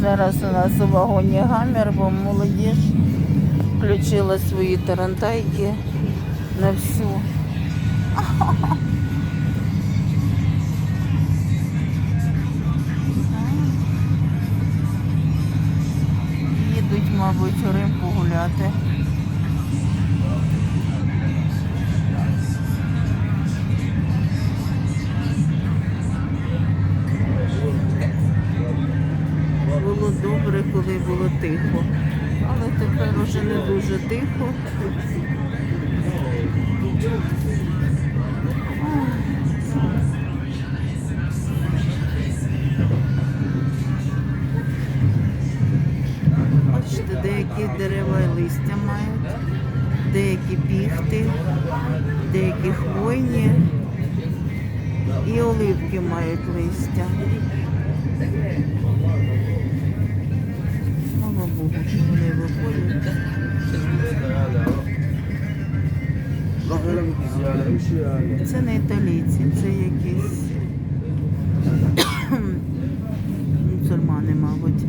Зараз у нас у вагоні гамір, бо молодіж включила свої тарантайки на всю. Їдуть, мабуть, у Рим погуляти. Було добре, коли було тихо. Але тепер уже не дуже тихо. Бачите, деякі дерева і листя мають, деякі піхти, деякі хвойні і оливки мають листя слава Богу, що вони виходять. Це не італійці, це якісь мусульмани, мабуть.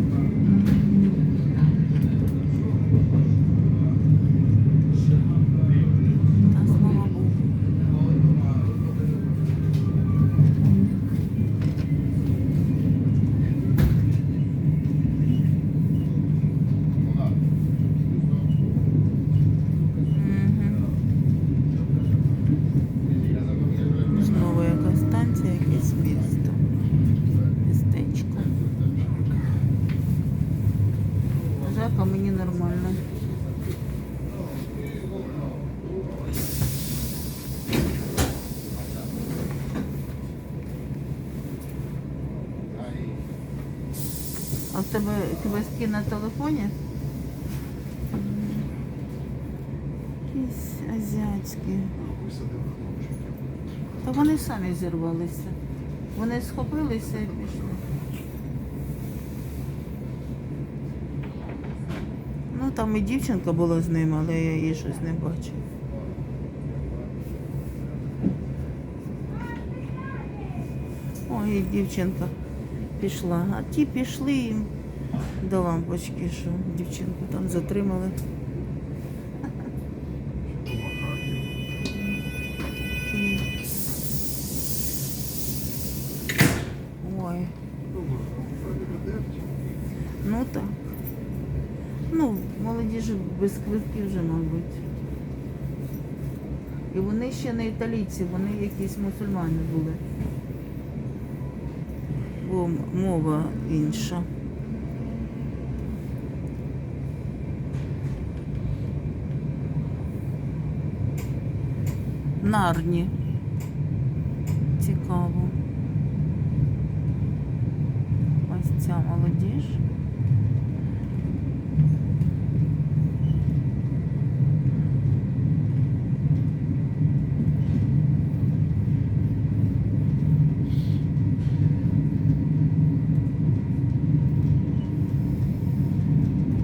В тебе квестки на телефоні? Якісь азіатські. Та вони самі зірвалися. Вони схопилися і пішли. Ну там і дівчинка була з ним, але я її щось не бачу. Ой, дівчинка пішла. А ті пішли їм до лампочки, що дівчинку там затримали. Ой. Ну так. Ну, молодіжі без квитків вже, мабуть. І вони ще не італійці, вони якісь мусульмани були. Бо мова інша. Нарні. Цікаво. Ось ця молодіж.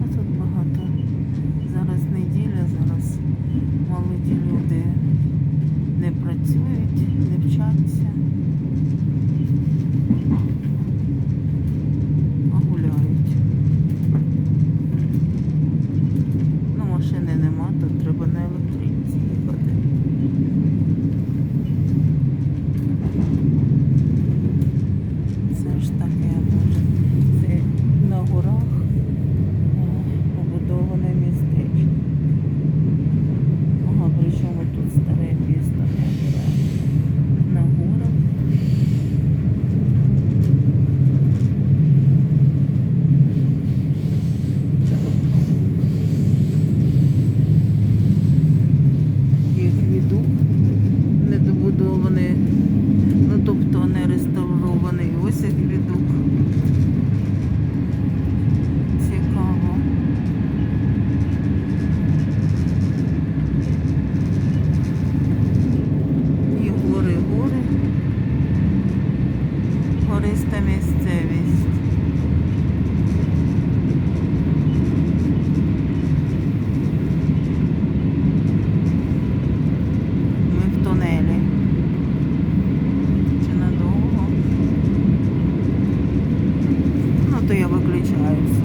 А тут багато. Зараз неділя, зараз молоді люди не працюють, не реставрований, ну тобто не реставрований. Ось як відок. Цікаво. І гори, гори. Гориста